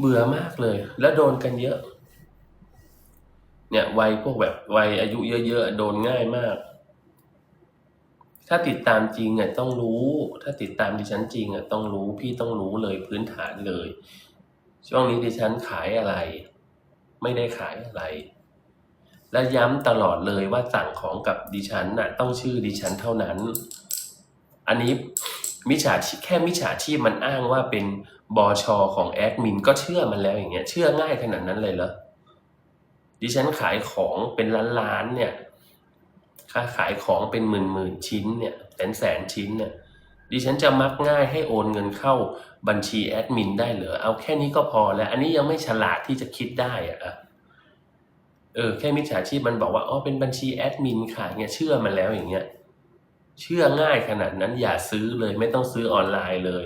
เบื่อมากเลย แล้วโดนกันเยอะ เนี่ยวัยพวกแบบวัยอายุเยอะๆโดนง่ายมาก ถ้าติดตามจริงอะต้องรู้ ถ้าติดตามดิฉันจริงอะต้องรู้พี่ต้องรู้เลยพื้นฐานเลย ช่วงนี้ดิฉันขายอะไร ไม่ได้ขายอะไร และย้ำตลอดเลยว่าสั่งของกับดิฉันน่ะ ต้องชื่อดิฉันเท่านั้น อันนี้มิจฉาชีพแค่มิจฉาชีพมันอ้างว่าเป็น บอชอของแอดมินก็เชื่อมันแล้วอย่างเงี้ย เชื่อง่ายขนาดนั้นเลยเหรอดิฉันขายของเป็นล้านล้านๆเนี่ยค่าขายของเป็นหมื่นหมื่นๆชิ้นเนี่ยแสนแสนชิ้นเนี่ยดิฉันจะมักง่ายให้โอนเงินเข้าบัญชีแอดมินได้เหรอเอาแค่นี้ก็พอแล้ว อันนี้ยังไม่ฉลาดที่จะคิดได้อะเออแค่มิจฉาชีพมันบอกว่าอ๋อเป็นบัญชีแอดมินค่ะเนี่ยเชื่อมันแล้วอย่างเงี้ย เชื่อง่ายขนาดนั้นอย่าซื้อเลยไม่ต้องซื้อออนไลน์เลย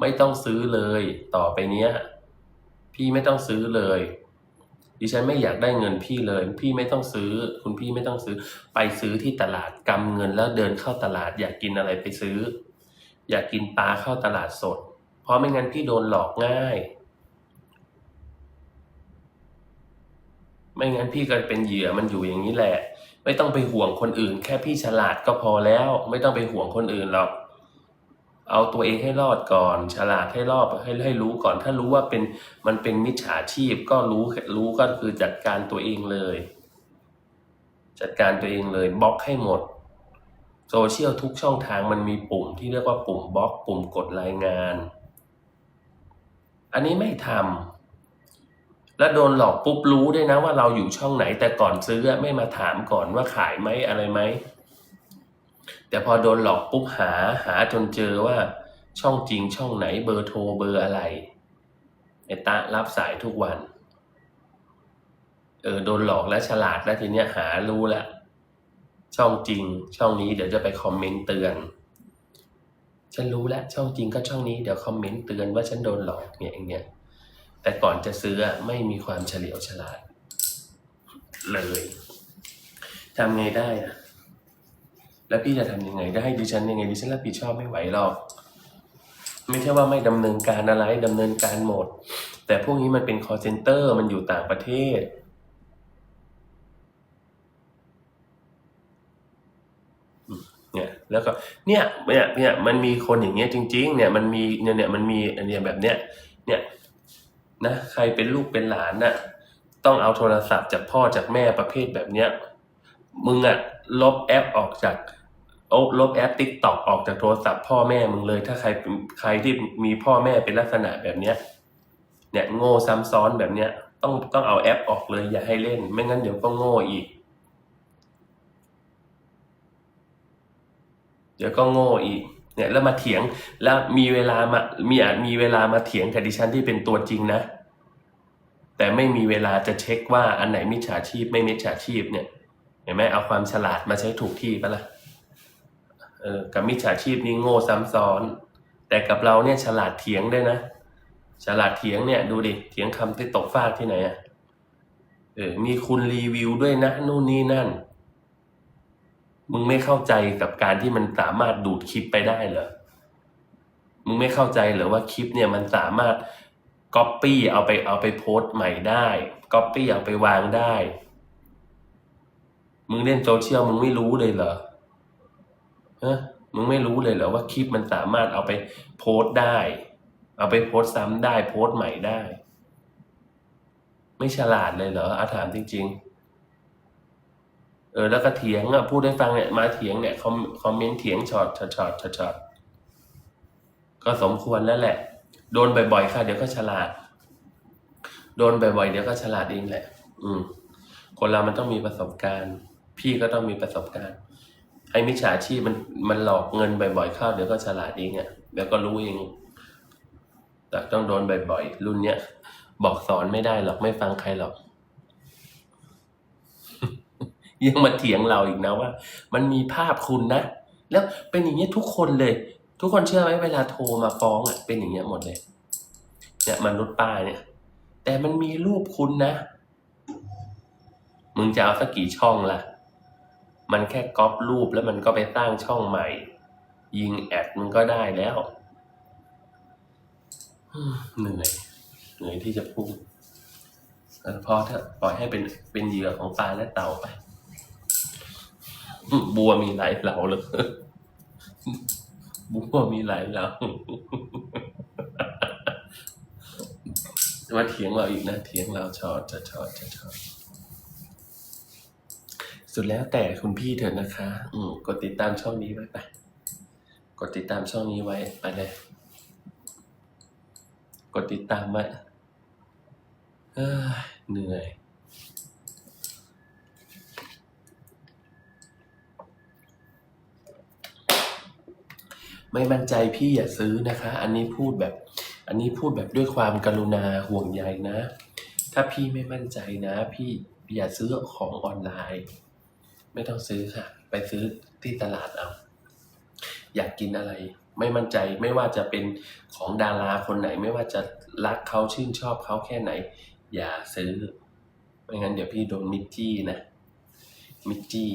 ไม่ต้องซื้อเลย ต่อไปเนี้ย พี่ไม่ต้องซื้อเลย ดิฉันไม่อยากได้เงินพี่เลย พี่ไม่ต้องซื้อ คุณพี่ไม่ต้องซื้อ ไปซื้อที่ตลาดกำเงินแล้วเดินเข้าตลาด อยากกินอะไรไปซื้อ อยากกินปลาเข้าตลาดสด เพราะไม่งั้นพี่โดนหลอกง่าย ไม่งั้นพี่ก็เป็นเหยื่อมันอยู่อย่างนี้แหละ ไม่ต้องไปห่วงคนอื่น แค่พี่ฉลาดก็พอแล้ว ไม่ต้องไปห่วงคนอื่นหรอก เอาตัวเองให้รอดก่อน ฉลาดให้รอบให้ให้รู้ก่อน ถ้ารู้ว่าเป็นมันเป็นมิจฉาชีพ ก็รู้รู้ก็คือจัดการตัวเองเลย จัดการตัวเองเลยบล็อกให้หมดโซเชียลทุกช่องทางมันมีปุ่มที่เรียกว่าปุ่มบล็อกปุ่มกดรายงาน อันนี้ไม่ทำแล้วโดนหลอกปุ๊บรู้ด้วยนะว่าเราอยู่ช่องไหนแต่ก่อนซื้อไม่มาถามก่อนว่าขายไหมอะไรไหม แต่พอโดนหลอกปุ๊บหาหาจนเจอว่าช่องจริงช่องไหนเบอร์โทรเบอร์อะไรไอ้ตะรับสายทุกวัน เออโดนหลอกแล้วฉลาดแล้วทีเนี้ยหารู้ล้วช่องจริงช่องนี้เดี๋ยวจะไปคอมเมนต์เตือน ฉันรู้แล้วช่องจริงก็ช่องนี้เดี๋ยวคอมเมนต์เตือนว่าฉันโดนหลอกเนี่ยอย่างเงี้ยแต่ก่อนจะซื้อไม่มีความเฉลียวฉลาด เลยทำไงได้อะ แล้วพี่จะทำยังไงได้ดิฉันยังไงดิฉันรับผิดชอบไม่ไหวหรอกไม่ใช่ว่าไม่ดำเนินการอะไรดำเนินการหมด แต่พวกนี้มันเป็น call center มันอยู่ต่างประเทศ เนี่ยแล้วก็เนี่ยเนี่ยเนี่ยมันมีคนอย่างเงี้ยจริง ๆ เนี่ยมันมีเนี่ยเนี่ยมันมีอันเนี้ยแบบเนี้ยเนี่ยนะใครเป็นลูกเป็นหลานน่ะต้องเอาโทรศัพท์จากพ่อจากแม่ประเภทแบบเนี้ยมึงอะลบแอปออกจาก โอ้ลบแอปติ๊กต็อกออกจากโทรศัพท์พ่อแม่มึงเลย ถ้าใครใครที่มีพ่อแม่เป็นลักษณะแบบเนี้ย เนี่ยโง่ซ้ำซ้อนแบบเนี้ย ต้องต้องเอาแอปออกเลยอย่าให้เล่น ไม่งั้นเดี๋ยวก็โง่อีก เดี๋ยวก็โง่อีก เนี่ยแล้วมาเถียงแล้วมีเวลามามีอาจมีเวลามาเถียงกับดิฉันที่เป็นตัวจริงนะ แต่ไม่มีเวลาจะเช็คว่าอันไหนมิจฉาชีพไม่มิจฉาชีพเนี่ยเห็นไหมเอาความฉลาดมาใช้ถูกที่ปะล่ะ เออกับมิจฉาชีพนี่โง่ซ้ำซ้อน แต่กับเราเนี่ยฉลาดเถียงได้นะ ฉลาดเถียงเนี่ยดูดิเถียงคำที่ตกฟากที่ไหนอะเออมีคุณรีวิวด้วยนะนู่นนี่นั่น มึงไม่เข้าใจกับการที่มันสามารถดูดคลิปไปได้เหรอมึงไม่เข้าใจเหรอว่าคลิปเนี่ยมันสามารถก๊อปปี้เอาไปเอาไปโพสต์ใหม่ได้ก๊อปปี้เอาไปวางได้ มึงเล่นโซเชียลมึงไม่รู้เลยเหรอ ฮะมึงไม่รู้เลยเหรอว่าคลิปมันสามารถเอาไปโพสต์ได้ เอาไปโพสต์ซ้ำได้โพสต์ใหม่ได้ ไม่ฉลาดเลยเหรออาถามจริง ๆ เออ แล้วก็เถียงอะพูดให้ฟังเนี่ยมาเถียงเนี่ยคอมคอมเมนต์เถียงช็อตช็อตช็อตช็อตช็อตก็สมควรแล้วแหละ โดนบ่อยๆค่ะเดี๋ยวก็ฉลาด โดนบ่อยๆเดี๋ยวก็ฉลาดเองแหละ อืมคนเรามันต้องมีประสบการณ์ พี่ก็ต้องมีประสบการณ์ ไอ้มิจฉาชีพมันมันหลอกเงินบ่อยๆเข้าเดี๋ยวก็ฉลาดเองอะเดี๋ยวก็รู้เอง แต่ต้องโดนบ่อยๆรุ่นเนี้ยบอกสอนไม่ได้หรอกไม่ฟังใครหรอก ยังมาเถียงเราอีกนะว่า มันมีภาพคุณนะ แล้วเป็นอย่างเงี้ยทุกคนเลย ทุกคนเชื่อไหมเวลาโทรมาฟ้องอะเป็นอย่างเงี้ยหมดเลยเนี่ยมนุษย์ป้าเนี่ย แต่มันมีรูปคุณนะ มึงจะเอาสักกี่ช่องล่ะ มันแค่ก๊อปรูปแล้วมันก็ไปสร้างช่องใหม่ ยิงแอดมันก็ได้แล้วเหนื่อยเหนื่อยที่จะพูดพอถ้าปล่อยให้เป็นเป็นเหยื่อของปลาและเต่าไป บัวมีหลายเหล่าเลยบัวมีหลายเหล่ามาเถียงเราอีกนะเถียงเราชอดจะชอดจะชอด สุดแล้วแต่คุณพี่เถอะนะคะ อืมกดติดตามช่องนี้ไว้ไปกดติดตามช่องนี้ไว้ไปเลย กดติดตามไว้เอ้ยเหนื่อยไม่มั่นใจพี่อย่าซื้อนะคะ อันนี้พูดแบบ อันนี้พูดแบบด้วยความกรุณาห่วงใยนะ ถ้าพี่ไม่มั่นใจนะ พี่อย่าซื้อของออนไลน์ ไม่ต้องซื้อค่ะ ไปซื้อที่ตลาดเอา อยากกินอะไร ไม่มั่นใจไม่ว่าจะเป็นของดาราคนไหน ไม่ว่าจะรักเขาชื่นชอบเขาแค่ไหน อย่าซื้อ ไม่งั้นเดี๋ยวพี่โดนมิจจี้นะ มิจจี้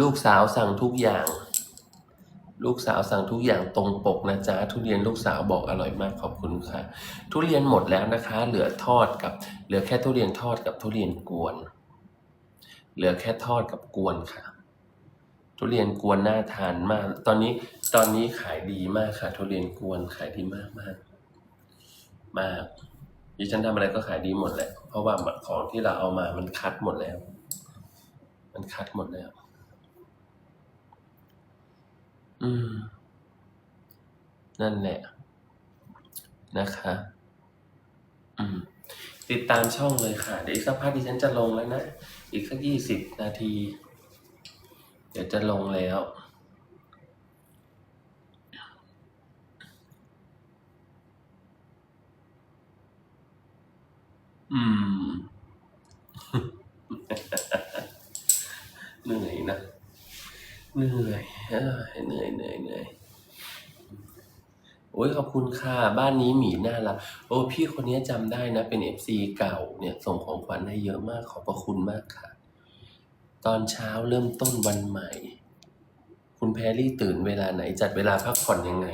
ลูกสาวสั่งทุกอย่าง ลูกสาวสั่งทุกอย่างตรงปกนะจ๊ะทุเรียนลูกสาวบอกอร่อยมากขอบคุณค่ะ ทุเรียนหมดแล้วนะคะ เหลือทอดกับ เหลือแค่ทุเรียนทอดกับทุเรียนกวน เหลือแค่ทอดกับกวนค่ะ ทุเรียนกวนน่าทานมาก ตอนนี้ตอนนี้ขายดีมากค่ะ ทุเรียนกวนขายดีมากมากมากดิฉันทำอะไรก็ขายดีหมดแหละเพราะว่าของที่เราเอามามันคัดหมดแล้ว มันคัดหมดแล้ว อืม นั่นแหละ นะคะ อืม ติดตามช่องเลยค่ะ เดี๋ยวอีกสักพักดิฉันจะลงแล้วนะ อีกสักยี่สิบนาที เดี๋ยวจะลงแล้วอืมเหนื่อยนะ เหนื่อยเหนื่อยเหนื่อยเหนื่อยโอ้ยขอบคุณค่ะ บ้านนี้หมีน่ารักโอ้พี่คนนี้จำได้นะ เป็นเอฟซีเก่าเนี่ย ส่งของขวัญให้เยอะมากขอบพระคุณมากค่ะ ตอนเช้าเริ่มต้นวันใหม่ คุณแพรรี่ตื่นเวลาไหน จัดเวลาพักผ่อนยังไง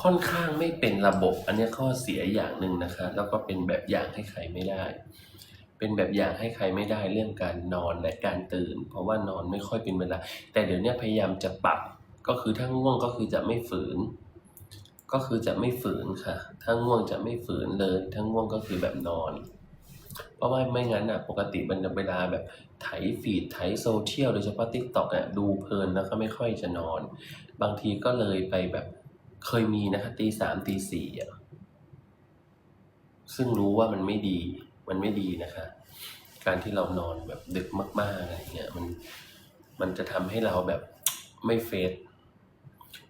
ค่อนข้างไม่เป็นระบบ อันนี้ข้อเสียอย่างหนึ่งนะคะ แล้วก็เป็นแบบอย่างให้ใครไม่ได้ เป็นแบบอย่างให้ใครไม่ได้เรื่องการนอนและการตื่น เพราะว่านอนไม่ค่อยเป็นเวลา แต่เดี๋ยวนี้พยายามจะปรับก็คือถ้าง่วงก็คือจะไม่ฝืน ก็คือจะไม่ฝืนค่ะ ถ้าง่วงจะไม่ฝืนเลยถ้าง่วงก็คือแบบนอน เพราะว่าไม่งั้นอะปกติมันจะเวลาแบบไถฟีดไถโซเชียลโดยเฉพาะทิกตอกอะดูเพลินแล้วก็ไม่ค่อยจะนอน บางทีก็เลยไปแบบเคยมีนะคะตีสามตีสี่อะซึ่งรู้ว่ามันไม่ดี มันไม่ดีนะคะ การที่เรานอนแบบดึกมากๆอะไรเงี้ยมันมันจะทำให้เราแบบไม่เฟส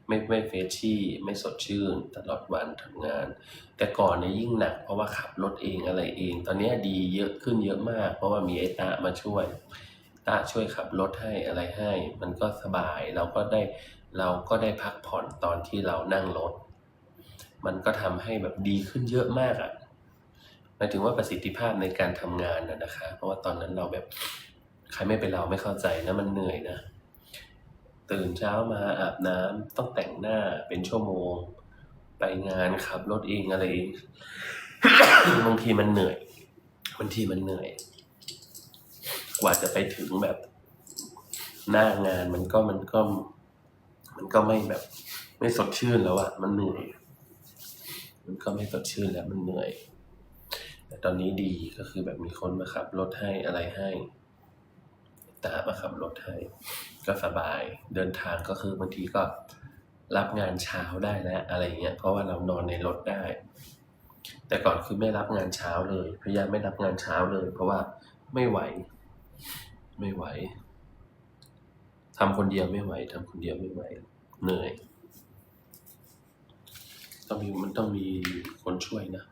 ไม่ไม่เฟชชี่ไม่สดชื่น ตลอดวันทำงาน แต่ก่อนเนี่ยยิ่งหนัก เพราะว่าขับรถเองอะไรเอง ตอนเนี้ยดีเยอะขึ้นเยอะมาก เพราะว่ามีไอ้ตามาช่วยตาช่วยขับรถให้อะไรให้ มันก็สบายเราก็ได้เราก็ได้พักผ่อนตอนที่เรานั่งรถ มันก็ทำให้แบบดีขึ้นเยอะมากอะ่ะายถึงว่าประสิทธิภาพในการทำงานนะนะคะ เพราะว่าตอนนั้นเราแบบใครไม่เป็นเราไม่เข้าใจนะมันเหนื่อยนะ ตื่นเช้ามาอาบน้ำต้องแต่งหน้าเป็นชั่วโมง ไปงานขับรถเองอะไรเองบางทีมันเหนื่อยบางทีมันเหนื่อย กว่าจะไปถึงแบบหน้างานมันก็มันก็ มันก็ไม่แบบ ไม่สดชื่นแล้วอะมันเหนื่อย มันก็ไม่สดชื่นแล้วมันเหนื่อย แต่ตอนนี้ดีก็คือแบบมีคนมาขับรถให้อะไรให้ตามาขับรถให้ก็สบายเดินทางก็คือบางทีก็รับงานเช้าได้แล้วอะไรเงี้ยเพราะว่าเรานอนในรถได้ แต่ก่อนคือไม่รับงานเช้าเลยพยายามไม่รับงานเช้าเลย เพราะว่าไม่ไหว ไม่ไหวทำคนเดียวไม่ไหวทำคนเดียวไม่ไหวเหนื่อย ต้องมีมันต้องมีคนช่วยนะ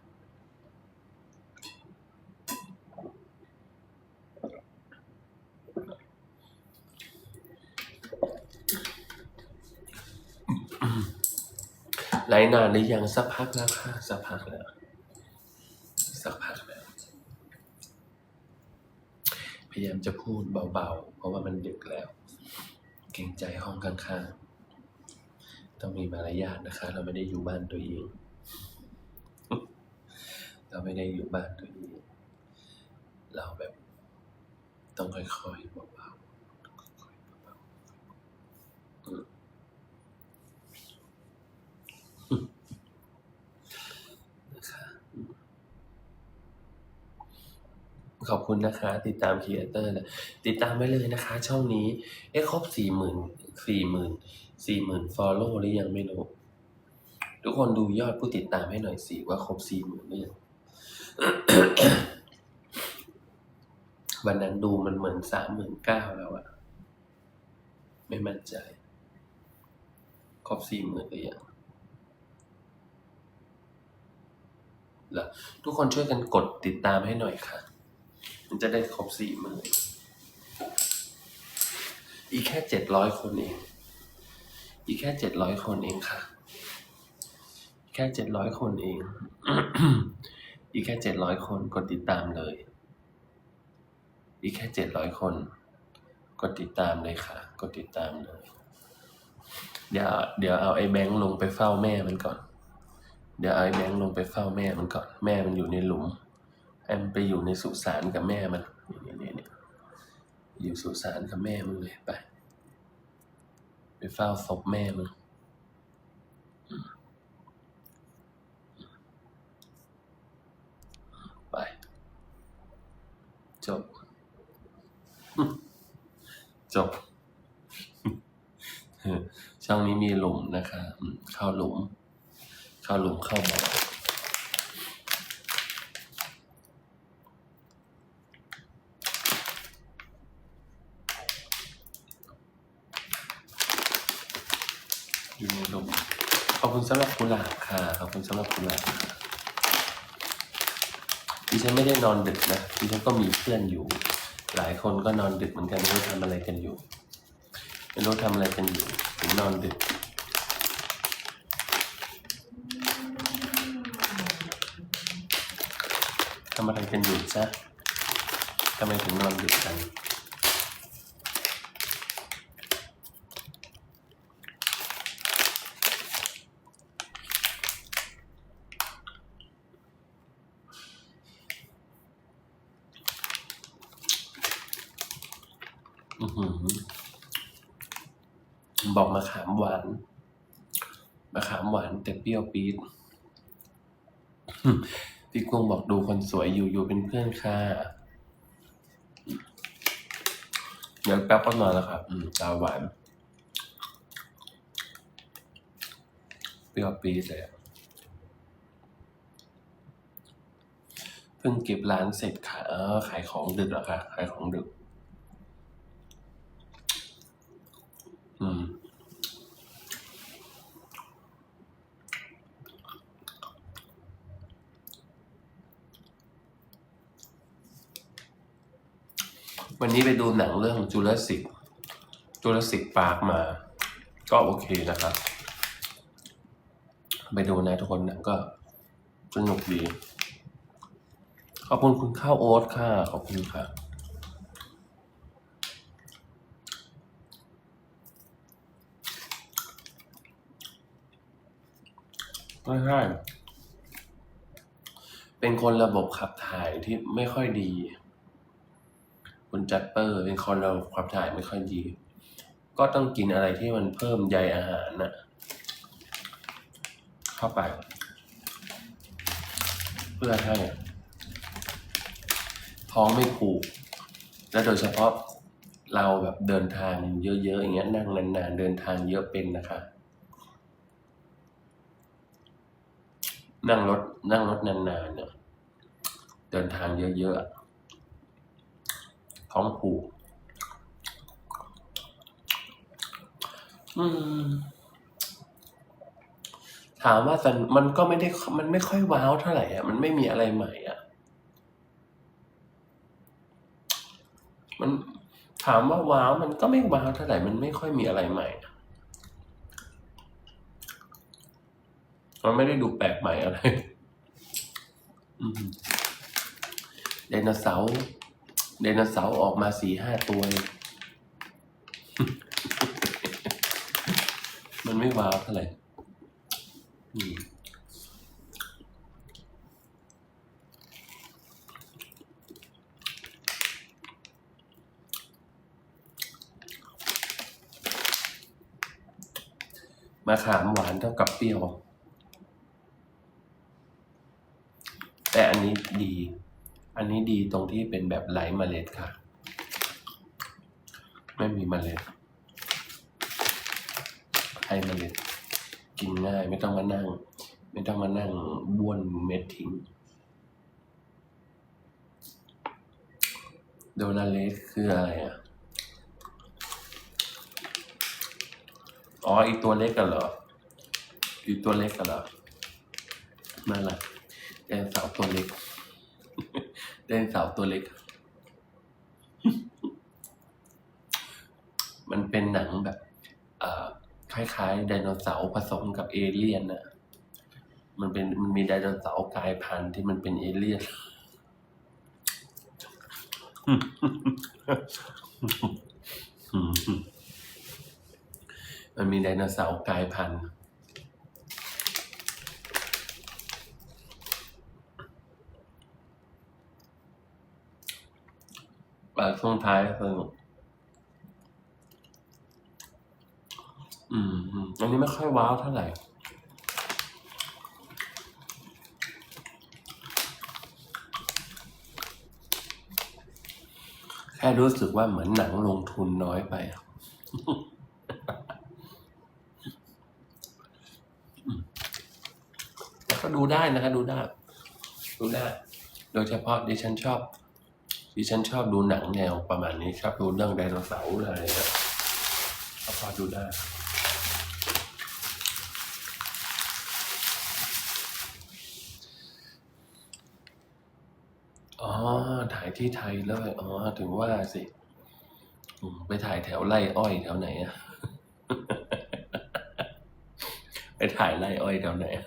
ไลฟ์นานหรือยังสักพักแล้วค่ะสักพักแล้วสักพักแล้วพยายามจะพูดเบาๆ เพราะว่ามันดึกแล้ว เกรงใจห้องข้างๆ ต้องมีมารยาทนะคะ เราไม่ได้อยู่บ้านตัวเอง เราไม่ได้อยู่บ้านตัวเอง เราแบบต้องค่อยๆเบาๆอืมนะคะอืม ขอบคุณนะคะ ติดตามครีเอเตอร์นะติดตามไว้เลยนะคะ ช่องนี้ เอ๊ะครบสี่หมื่นสี่หมื่นสี่หมื่นฟอลโล่หรือยังไม่รู้ทุกคนดูยอดผู้ติดตามให้หน่อยสิว่าครบสี่หมื่นหรือยังวันนั้นดูมันเหมือนสามหมื่นเก้าแล้วอะไม่มั่นใจ ครบสี่หมื่นหรือยังทุกคนช่วยกันกดติดตามให้หน่อยค่ะ มันจะได้ครบสี่หมื่นอีกแค่เจ็ดร้อยคนเอง อีกแค่เจ็ดร้อยคนเองค่ะ แค่เจ็ดร้อยคนเอง อีกแค่เจ็ดร้อยคนกดติดตามเลย อีกแค่เจ็ดร้อยคน กดติดตามเลยค่ะ กดติดตามเลย เดี๋ยวเดี๋ยวเอาไอ้แบงค์ลงไปเฝ้าแม่มันก่อน เดี๋ยวเอาไอ้แบงค์ลงไปเฝ้าแม่มันก่อน แม่มันอยู่ในหลุม ให้มันไปอยู่ในสุสานกับแม่มันนี่นี่นี่อยู่สุสานกับแม่มึงเลยไป ไปเฝ้าศพแม่มึงไป จบ จบ ช่องนี้มีหลุมนะคะ เข้าหลุม เข้าหลุมเข้าบ่ออยู่ในหลุม ขอบคุณ สำหรับกุหลาบค่ะขอบคุณสำหรับกุหลาบดิฉันไม่ได้นอนดึกนะดิฉันก็มีเพื่อนอยู่ หลายคนก็นอนดึกเหมือนกันไม่รู้ทำอะไรกันอยู่ไม่รู้ทำอะไรกันอยู่ถึงนอนดึกทำอะไรกันอยู่จ๊ะทำไมถึงนอนดึกกัน อือหือ บอกมะขามหวานมะขามหวานแต่เปรี้ยวปี๊ดพี่กุ้งบอกดูคนสวยอยู่อยู่เป็นเพื่อนค่ะ เดี๋ยวแป๊บก็นอนแล้วครับ อืมตาหวาน เปรี้ยวปี๊ดเลยเพิ่งเก็บร้านเสร็จค่ะเออขายของดึกแล้วค่ะ ขายของดึก อืม วันนี้ไปดูหนังเรื่องจูเลสิกจูเลสิกปาร์กมา ก็โอเคนะครับ ไปดูนะทุกคนหนังก็สนุกดี ขอบคุณคุณข้าวโอ๊ตค่ะ ขอบคุณค่ะไม่ใช่เป็นคนระบบขับถ่ายที่ไม่ค่อยดี คุณจัปเปอร์ เป็นคนเระบบขับถ่ายไม่ค่อยดี ก็ต้องกินอะไรที่มันเพิ่มใยอาหารน่ะเข้าไป เพื่อให้ท้องไม่ผูก และโดยเฉพาะเราแบบเดินทางเยอะๆอย่างเงี้ยนั่งนานๆเดินทางเยอะเป็นนะคะ นั่งรถนั่งรถนานๆเนี่ยเดินทางเยอะๆ อะท้องผูกถามว่าแต่มันก็ไม่ได้มันไม่ค่อยว้าวเท่าไหร่อะ มันไม่มีอะไรใหม่อะ มันถามว่าว้าวมันก็ไม่ว้าวเท่าไหร่ มันไม่ค่อยมีอะไรใหม่ มันไม่ได้ดูแปลกใหม่อะไรไดโนเสาร์ ไดโนเสาร์ออกมาสี่ห้าตัวเองมันไม่ว้าวเท่าไหร่มมะขามหวานเท่ากับเปรี้ยว แต่อันนี้ดี อันนี้ดีตรงที่เป็นแบบไร้เมล็ดค่ะ ไม่มีเมล็ดให้เมล็ด กินง่ายไม่ต้องมานั่ง ไม่ต้องมานั่งบ้วนเม็ดทิ้งโดนาเลสคืออะไรอะ อ๋ออีตัวเล็กกันเหรออีตัวเล็กกันเหรอนั่นแหละไดโนสาร์ตัวเล็ก ดโนเสาร์ตัวเล็ก มันเป็นหนังแบบคล้ายๆไดโนเสาร์ผสมกับเอเลี่ยนน่ะมันเป็นมันมีไดโนเสาร์กลายพันธุ์ที่มันเป็นเอเลี่ยนมันมีไดโนเสาร์กลายพันธุ์ เอ่อช่วงท้ายสนุกอืมอืมอันนี้ไม่ค่อยว้าวเท่าไหร่แค่รู้สึกว่าเหมือนหนังลงทุนน้อยไป ก็ดูได้นะคะ ดูได้ ดูได้ โดยเฉพาะดิฉันชอบ ดิฉันชอบดูหนังแนวประมาณนี้ชอบดูเรื่องไดโนเสาร์อะไรนะก็พอดูได้อ๋อ ถ่ายที่ไทยเลยอ๋อ ถึงว่าสิ ไปถ่ายแถวไร่อ้อยแถวไหนอะ ไปถ่ายไร่อ้อยแถวไหนอะ